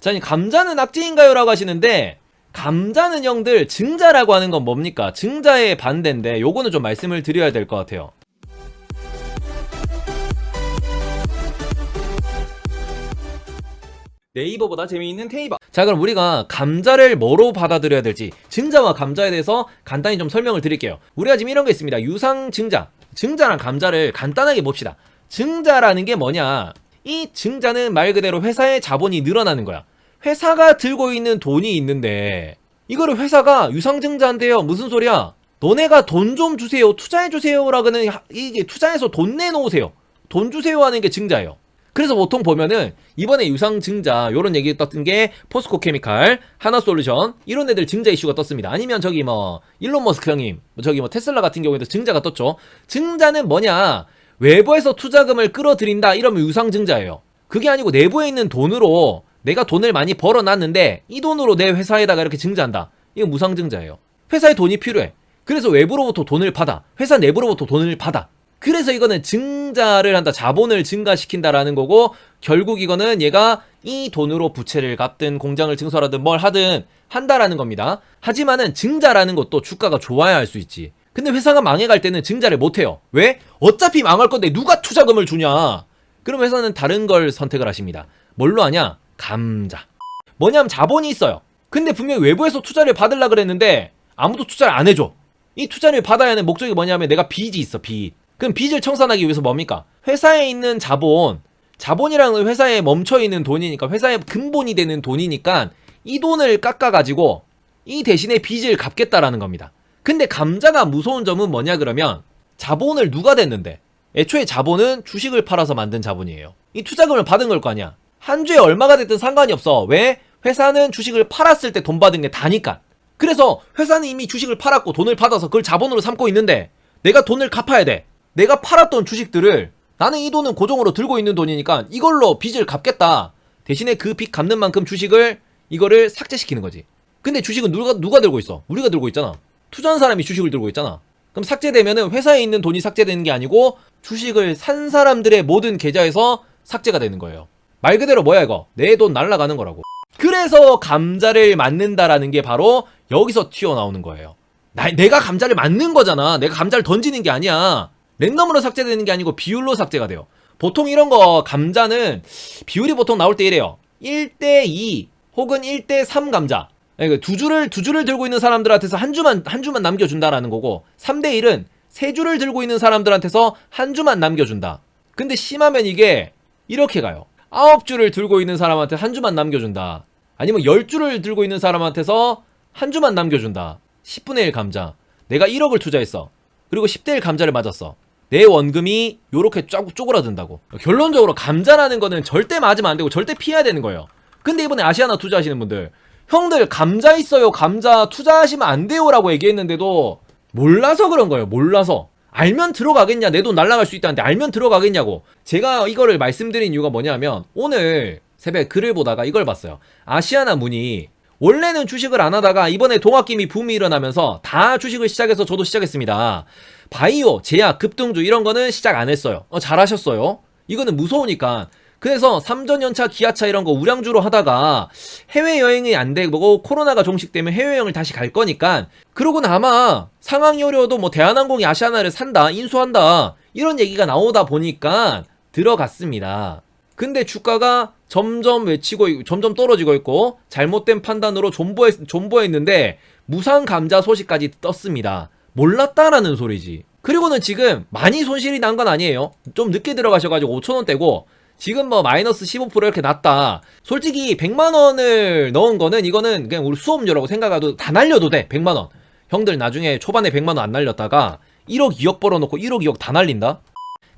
자, 이제 감자는 악재인가요? 라고 하시는데, 감자는 형들 증자라고 하는 건 뭡니까? 증자의 반대인데, 요거는 좀 말씀을 드려야 될 것 같아요. 네이버보다 재미있는 테이버. 자, 그럼 우리가 감자를 뭐로 받아들여야 될지, 증자와 감자에 대해서 간단히 좀 설명을 드릴게요. 우리가 지금 이런 게 있습니다. 유상 증자. 증자랑 감자를 간단하게 봅시다. 증자라는 게 뭐냐? 이 증자는 말 그대로 회사의 자본이 늘어나는 거야. 회사가 들고 있는 돈이 있는데, 이거를 회사가 유상증자인데요. 무슨 소리야? 너네가 돈 좀 주세요. 투자해 주세요라고는 하- 이게 투자해서 돈 내놓으세요. 돈 주세요 하는 게 증자예요. 그래서 보통 보면은 이번에 유상 증자 요런 얘기 떴던 게 포스코 케미칼, 하나 솔루션 이런 애들 증자 이슈가 떴습니다. 아니면 저기 뭐 일론 머스크 형님, 뭐 저기 뭐 테슬라 같은 경우에도 증자가 떴죠. 증자는 뭐냐? 외부에서 투자금을 끌어들인다 이러면 유상 증자예요. 그게 아니고 내부에 있는 돈으로 내가 돈을 많이 벌어놨는데 이 돈으로 내 회사에다가 이렇게 증자한다. 이건 무상증자예요. 회사에 돈이 필요해. 그래서 외부로부터 돈을 받아. 회사 내부로부터 돈을 받아. 그래서 이거는 증자를 한다. 자본을 증가시킨다라는 거고 결국 이거는 얘가 이 돈으로 부채를 갚든 공장을 증설하든 뭘 하든 한다라는 겁니다. 하지만은 증자라는 것도 주가가 좋아야 할 수 있지. 근데 회사가 망해갈 때는 증자를 못 해요. 왜? 어차피 망할 건데 누가 투자금을 주냐? 그럼 회사는 다른 걸 선택을 하십니다. 뭘로 하냐? 감자. 뭐냐면 자본이 있어요. 근데 분명히 외부에서 투자를 받으려 그랬는데 아무도 투자를 안 해줘. 이 투자를 받아야 하는 목적이 뭐냐면 내가 빚이 있어, 빚. 그럼 빚을 청산하기 위해서 뭡니까? 회사에 있는 자본, 자본이라는 건 회사에 멈춰 있는 돈이니까 회사의 근본이 되는 돈이니까 이 돈을 깎아가지고 이 대신에 빚을 갚겠다라는 겁니다. 근데 감자가 무서운 점은 뭐냐 그러면 자본을 누가 댔는데 애초에 자본은 주식을 팔아서 만든 자본이에요. 이 투자금을 받은 걸 거 아니야. 한 주에 얼마가 됐든 상관이 없어. 왜? 회사는 주식을 팔았을 때 돈 받은 게 다니까. 그래서 회사는 이미 주식을 팔았고 돈을 받아서 그걸 자본으로 삼고 있는데 내가 돈을 갚아야 돼. 내가 팔았던 주식들을 나는 이 돈은 고정으로 들고 있는 돈이니까 이걸로 빚을 갚겠다. 대신에 그 빚 갚는 만큼 주식을 이거를 삭제시키는 거지. 근데 주식은 누가 누가 들고 있어? 우리가 들고 있잖아. 투자한 사람이 주식을 들고 있잖아. 그럼 삭제되면은 회사에 있는 돈이 삭제되는 게 아니고 주식을 산 사람들의 모든 계좌에서 삭제가 되는 거예요. 말 그대로 뭐야 이거? 내 돈 날라가는 거라고. 그래서 감자를 맞는다라는 게 바로 여기서 튀어나오는 거예요. 나, 내가 감자를 맞는 거잖아. 내가 감자를 던지는 게 아니야. 랜덤으로 삭제되는 게 아니고 비율로 삭제가 돼요. 보통 이런 거 감자는 비율이 보통 나올 때 이래요. 1대2 혹은 1대3 감자. 그러니까 두 줄을 두 줄을 들고 있는 사람들한테서 한 주만 한 주만 남겨준다라는 거고 3대 1은 세 줄을 들고 있는 사람들한테서 한 주만 남겨준다. 근데 심하면 이게 이렇게 가요. 아홉 줄을 들고 있는 사람한테 한 주만 남겨준다. 아니면 열 줄을 들고 있는 사람한테서 한 주만 남겨준다. 10분의 1 감자. 내가 1억을 투자했어. 그리고 10대 1 감자를 맞았어. 내 원금이 요렇게 쪼, 쪼그라든다고. 결론적으로 감자라는 거는 절대 맞으면 안 되고 절대 피해야 되는 거예요. 근데 이번에 아시아나 투자하시는 분들 형들 감자 있어요 감자 투자하시면 안 돼요라고 얘기했는데도 몰라서 그런 거예요 몰라서 알면 들어가겠냐? 내 돈 날라갈 수 있다는데 알면 들어가겠냐고. 제가 이거를 말씀드린 이유가 뭐냐면 오늘 새벽에 글을 보다가 이걸 봤어요. 아시아나 문이 원래는 주식을 안 하다가 이번에 동학김이 붐이 일어나면서 다 주식을 시작해서 저도 시작했습니다. 바이오 제약 급등주 이런 거는 시작 안 했어요. 어, 잘하셨어요. 이거는 무서우니까 그래서 3전 연차 기아차 이런 거 우량주로 하다가 해외 여행이 안 되고 코로나가 종식되면 해외 여행을 다시 갈 거니까 그러고는 아마 상황이 어려워도 뭐 대한항공이 아시아나를 산다 인수한다 이런 얘기가 나오다 보니까 들어갔습니다. 근데 주가가 점점 외치고 있- 점점 떨어지고 있고 잘못된 판단으로 존버했, 존버했는데 무상 감자 소식까지 떴습니다. 몰랐다라는 소리지. 그리고는 지금 많이 손실이 난 건 아니에요. 좀 늦게 들어가셔가지고 5천원대고 지금 뭐 마이너스 15% 이렇게 났다. 솔직히 100만 원을 넣은 거는 이거는 그냥 우리 수업료라고 생각해도 다 날려도 돼. 100만 원. 형들 나중에 초반에 100만 원 안 날렸다가 1억 2억 벌어놓고 1억 2억 다 날린다.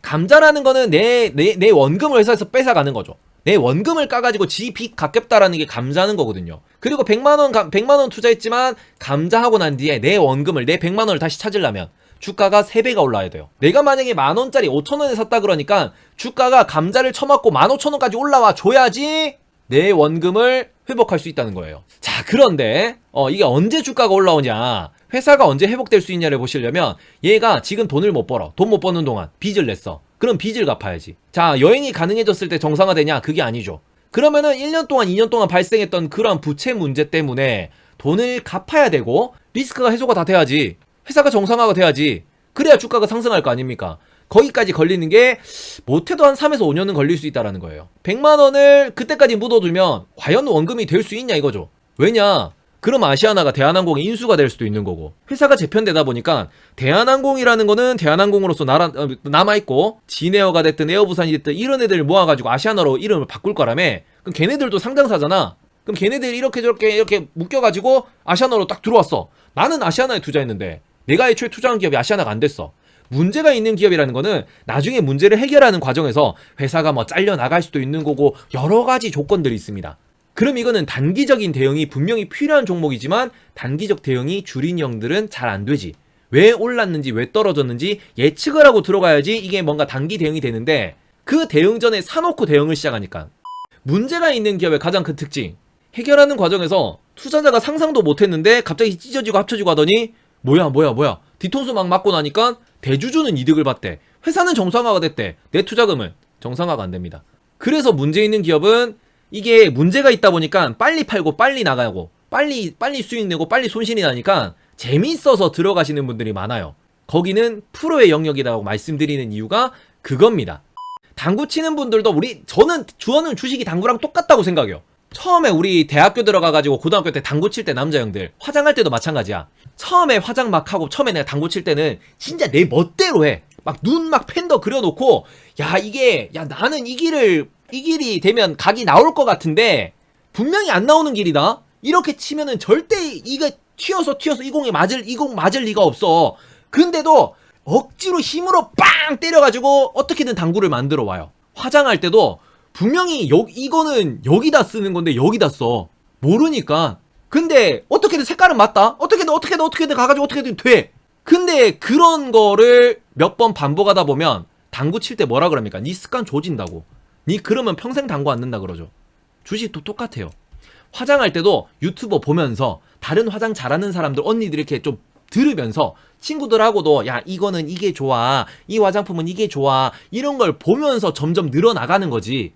감자라는 거는 내, 내, 내 원금을 회사에서 뺏어가는 거죠. 내 원금을 까가지고 지빚 갚겠다라는 게 감자는 거거든요. 그리고 100만 원, 100만 원 투자했지만 감자하고 난 뒤에 내 원금을, 내 100만 원을 다시 찾으려면 주가가 3배가 올라야 돼요. 내가 만약에 만원짜리 5천원에 샀다 그러니까 주가가 감자를 쳐맞고 15,000원까지 올라와 줘야지 내 원금을 회복할 수 있다는 거예요. 자, 그런데 어, 이게 언제 주가가 올라오냐? 회사가 언제 회복될 수 있냐를 보시려면 얘가 지금 돈을 못 벌어. 돈 못 버는 동안 빚을 냈어. 그럼 빚을 갚아야지. 자, 여행이 가능해졌을 때 정상화되냐? 그게 아니죠. 그러면은 1년 동안, 2년 동안 발생했던 그런 부채 문제 때문에 돈을 갚아야 되고 리스크가 해소가 다 돼야지. 회사가 정상화가 돼야지. 그래야 주가가 상승할 거 아닙니까? 거기까지 걸리는 게 못해도 한 3에서 5년은 걸릴 수 있다라는 거예요. 100만 원을 그때까지 묻어두면 과연 원금이 될 수 있냐 이거죠. 왜냐? 그럼 아시아나가 대한항공의 인수가 될 수도 있는 거고 회사가 재편되다 보니까 대한항공이라는 거는 대한항공으로서 어, 남아 있고 진에어가 됐든 에어부산이 됐든 이런 애들 모아가지고 아시아나로 이름을 바꿀 거라며 그럼 걔네들도 상장사잖아 그럼 걔네들이 이렇게 저렇게 이렇게 묶여가지고 아시아나로 딱 들어왔어 나는 아시아나에 투자했는데 내가 애초에 투자한 기업이 아시아나가 안 됐어 문제가 있는 기업이라는 거는 나중에 문제를 해결하는 과정에서 회사가 뭐 잘려 나갈 수도 있는 거고 여러 가지 조건들이 있습니다. 그럼 이거는 단기적인 대응이 분명히 필요한 종목이지만 단기적 대응이 줄인 형들은 잘 안 되지. 왜 올랐는지 왜 떨어졌는지 예측을 하고 들어가야지 이게 뭔가 단기 대응이 되는데 그 대응 전에 사놓고 대응을 시작하니까 문제가 있는 기업의 가장 큰 특징 해결하는 과정에서 투자자가 상상도 못했는데 갑자기 찢어지고 합쳐지고 하더니 뭐야 뭐야 뭐야. 뒤통수 막 맞고 나니까 대주주는 이득을 봤대. 회사는 정상화가 됐대. 내 투자금은 정상화가 안 됩니다. 그래서 문제 있는 기업은 이게 문제가 있다 보니까 빨리 팔고 빨리 나가고 빨리 빨리 수익 내고 빨리 손실이 나니까 재미있어서 들어가시는 분들이 많아요. 거기는 프로의 영역이라고 말씀드리는 이유가 그겁니다. 당구 치는 분들도 우리 저는 주어는 주식이 당구랑 똑같다고 생각해요. 처음에 우리 대학교 들어가가지고 고등학교 때 당구 칠 때 남자 형들 화장할 때도 마찬가지야. 처음에 화장 막 하고 처음에 내가 당구 칠 때는 진짜 내 멋대로 해. 막 눈 막 팬더 그려놓고 야 이게 야 나는 이 길을 이 길이 되면 각이 나올 것 같은데 분명히 안 나오는 길이다. 이렇게 치면은 절대 이거 튀어서 튀어서 이 공에 맞을 이 공 맞을 리가 없어. 근데도 억지로 힘으로 빵 때려가지고 어떻게든 당구를 만들어 와요. 화장할 때도 분명히 여, 이거는 여기다 쓰는 건데 여기다 써. 모르니까. 근데 어떻게든 색깔은 맞다. 어떻게든 어떻게든 어떻게든 가가지고 어떻게든 돼. 근데 그런 거를 몇 번 반복하다 보면 당구 칠 때 뭐라 그럽니까? 니 습관 조진다고. 니 그러면 평생 당구 안 는다 그러죠. 주식도 똑같아요. 화장할 때도 유튜버 보면서 다른 화장 잘하는 사람들 언니들 이렇게 좀 들으면서 친구들하고도 야 이거는 이게 좋아 이 화장품은 이게 좋아 이런 걸 보면서 점점 늘어나가는 거지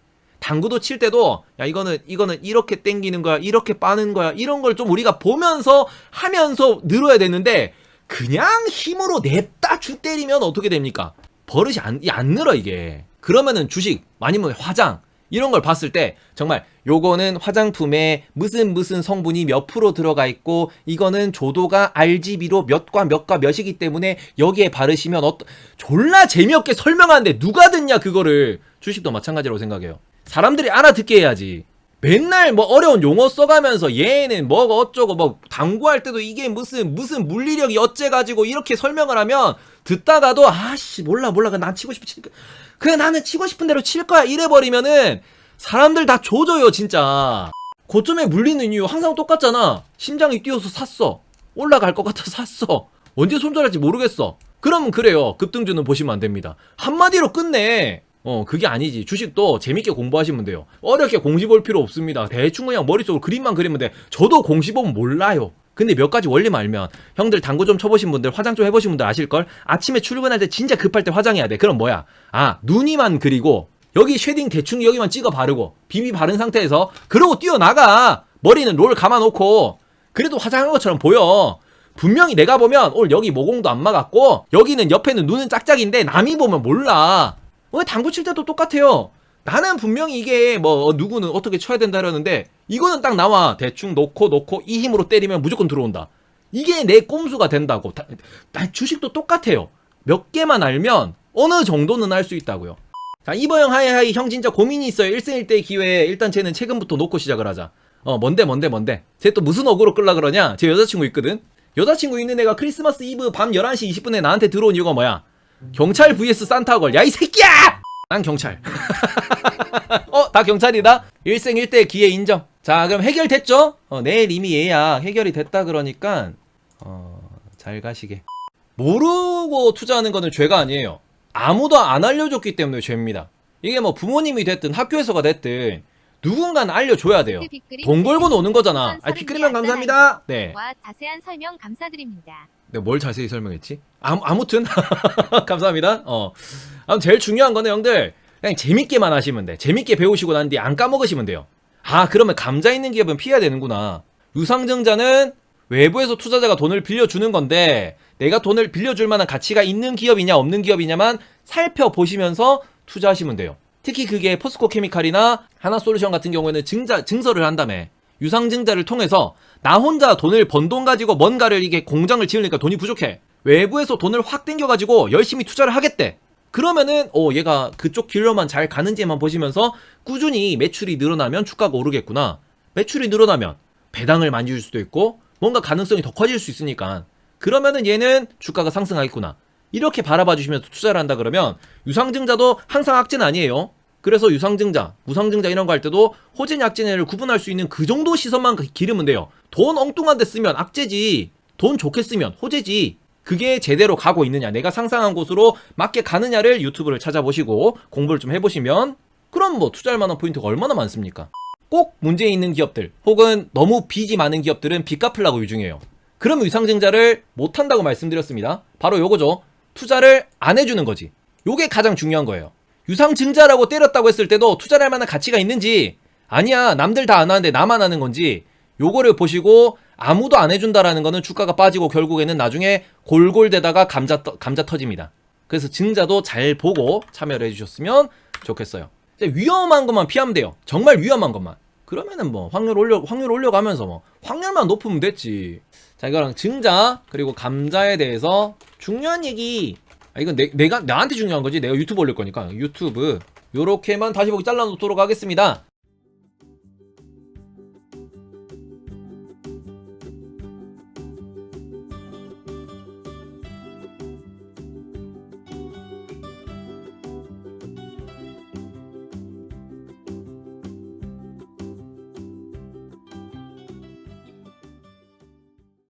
당구도 칠 때도 야 이거는 이거는 이렇게 땡기는 거야 이렇게 빠는 거야 이런 걸 좀 우리가 보면서 하면서 늘어야 되는데 그냥 힘으로 냅다 주 때리면 어떻게 됩니까? 버릇이 안, 이안 늘어 이게. 그러면은 주식 아니면 화장 이런 걸 봤을 때 정말 요거는 화장품에 무슨 무슨 성분이 몇 프로 들어가 있고 이거는 조도가 RGB로 몇과 몇과 몇이기 때문에 여기에 바르시면 어떠 졸라 재미없게 설명하는데 누가 듣냐 그거를. 주식도 마찬가지라고 생각해요 사람들이 알아듣게 해야지. 맨날 뭐 어려운 용어 써가면서 얘는 뭐가 어쩌고 뭐 당구할 때도 이게 무슨 무슨 물리력이 어째 가지고 이렇게 설명을 하면 듣다가도 아씨 몰라 몰라. 그난 치고 싶으니까 그냥 나는 치고 싶은 대로 칠 거야. 이래 버리면은 사람들 다 조져요 진짜. 고점에 물리는 이유 항상 똑같잖아. 심장이 뛰어서 샀어. 올라갈 것 같아서 샀어. 언제 손절할지 모르겠어. 그러면 그래요. 급등주는 보시면 안 됩니다. 한마디로 끝내 어 그게 아니지. 주식도 재밌게 공부하시면 돼요. 어렵게 공시 볼 필요 없습니다. 대충 그냥 머릿속으로 그림만 그리면 돼. 저도 공시 보면 몰라요. 근데 몇 가지 원리만 알면 형들 당구 좀 쳐보신 분들 화장 좀 해보신 분들 아실걸? 아침에 출근할 때 진짜 급할 때 화장해야 돼. 그럼 뭐야? 아 눈이만 그리고 여기 쉐딩 대충 여기만 찍어 바르고 비비 바른 상태에서 그러고 뛰어나가. 머리는 롤 감아놓고. 그래도 화장한 것처럼 보여. 분명히 내가 보면 오늘 여기 모공도 안 막았고 여기는 옆에는 눈은 짝짝인데 남이 보면 몰라 왜 당구 칠 때도 똑같아요? 나는 분명히 이게 뭐 누구는 어떻게 쳐야 된다 그러는데 이거는 딱 나와. 대충 놓고 놓고 이 힘으로 때리면 무조건 들어온다. 이게 내 꼼수가 된다고. 다, 다 주식도 똑같아요. 몇 개만 알면 어느 정도는 할수 있다고요. 자 이버영 하이하이 형 진짜 고민이 있어요. 1승 1대 기회에 일단 쟤는 최근부터 놓고 시작을 하자. 어 뭔데 뭔데 뭔데? 쟤 또 무슨 어그로 끌라 그러냐? 제 여자친구 있거든? 여자친구 있는 애가 크리스마스 이브 밤 11시 20분에 나한테 들어온 이유가 뭐야 경찰 vs 산타걸 야 이 새끼야 난 경찰 어, 다 경찰이다? 1생 1대 기회 인정. 자, 그럼 해결됐죠? 어, 내일 이미 예약 해결이 됐다 그러니까, 어, 잘 가시게. 모르고 투자하는 거는 죄가 아니에요. 아무도 안 알려줬기 때문에 죄입니다. 이게 뭐 부모님이 됐든 학교에서가 됐든 누군가는 알려줘야 돼요. 돈 걸고 노는 거잖아. 아, 피크리만 감사합니다. 네. 와 자세한 설명 감사드립니다. 내가 뭘 자세히 설명했지? 아무, 아무튼 감사합니다. 어. 아무튼 제일 중요한 거는 형들 그냥 재밌게만 하시면 돼. 재밌게 배우시고 난 뒤에 안 까먹으시면 돼요. 아, 그러면 감자 있는 기업은 피해야 되는구나. 유상증자는 외부에서 투자자가 돈을 빌려주는 건데 내가 돈을 빌려줄 만한 가치가 있는 기업이냐 없는 기업이냐만 살펴보시면서 투자하시면 돼요. 특히 그게 포스코 케미칼이나 하나솔루션 같은 경우에는 증자, 증설을 한 다음에 유상증자를 통해서 나 혼자 돈을 번 돈 가지고 뭔가를 이게 공장을 지으니까 돈이 부족해. 외부에서 돈을 확 땡겨가지고 열심히 투자를 하겠대. 그러면은 어 얘가 그쪽 길로만 잘 가는지만 보시면서 꾸준히 매출이 늘어나면 주가가 오르겠구나. 매출이 늘어나면 배당을 많이 줄 수도 있고 뭔가 가능성이 더 커질 수 있으니까 그러면은 얘는 주가가 상승하겠구나. 이렇게 바라봐 주시면서 투자를 한다 그러면 유상증자도 항상 악재는 아니에요. 그래서 유상증자, 무상증자 이런 거 할 때도 호재 약재를 구분할 수 있는 그 정도 시선만 기르면 돼요. 돈 엉뚱한 데 쓰면 악재지. 돈 좋게 쓰면 호재지. 그게 제대로 가고 있느냐, 내가 상상한 곳으로 맞게 가느냐를 유튜브를 찾아보시고 공부를 좀 해보시면 그럼 뭐 투자할 만한 포인트가 얼마나 많습니까? 꼭 문제 있는 기업들 혹은 너무 빚이 많은 기업들은 빚 갚으려고 유중해요. 그럼 유상증자를 못한다고 말씀드렸습니다. 바로 요거죠. 투자를 안 해주는 거지. 요게 가장 중요한 거예요. 유상증자라고 때렸다고 했을 때도 투자를 할 만한 가치가 있는지 아니야 남들 다 안 하는데 나만 하는 건지 요거를 보시고 아무도 안 해준다라는 거는 주가가 빠지고 결국에는 나중에 골골대다가 감자 떠- 감자 터집니다. 그래서 증자도 잘 보고 참여를 해주셨으면 좋겠어요. 위험한 것만 피하면 돼요. 정말 위험한 것만. 그러면은 뭐 확률 올려 확률 올려가면서 뭐 확률만 높으면 됐지. 자 이거랑 증자 그리고 감자에 대해서 중요한 얘기. 아 이건 내, 내가 나한테 중요한 거지. 내가 유튜브 올릴 거니까 유튜브 요렇게만 다시 보기 잘라 놓도록 하겠습니다.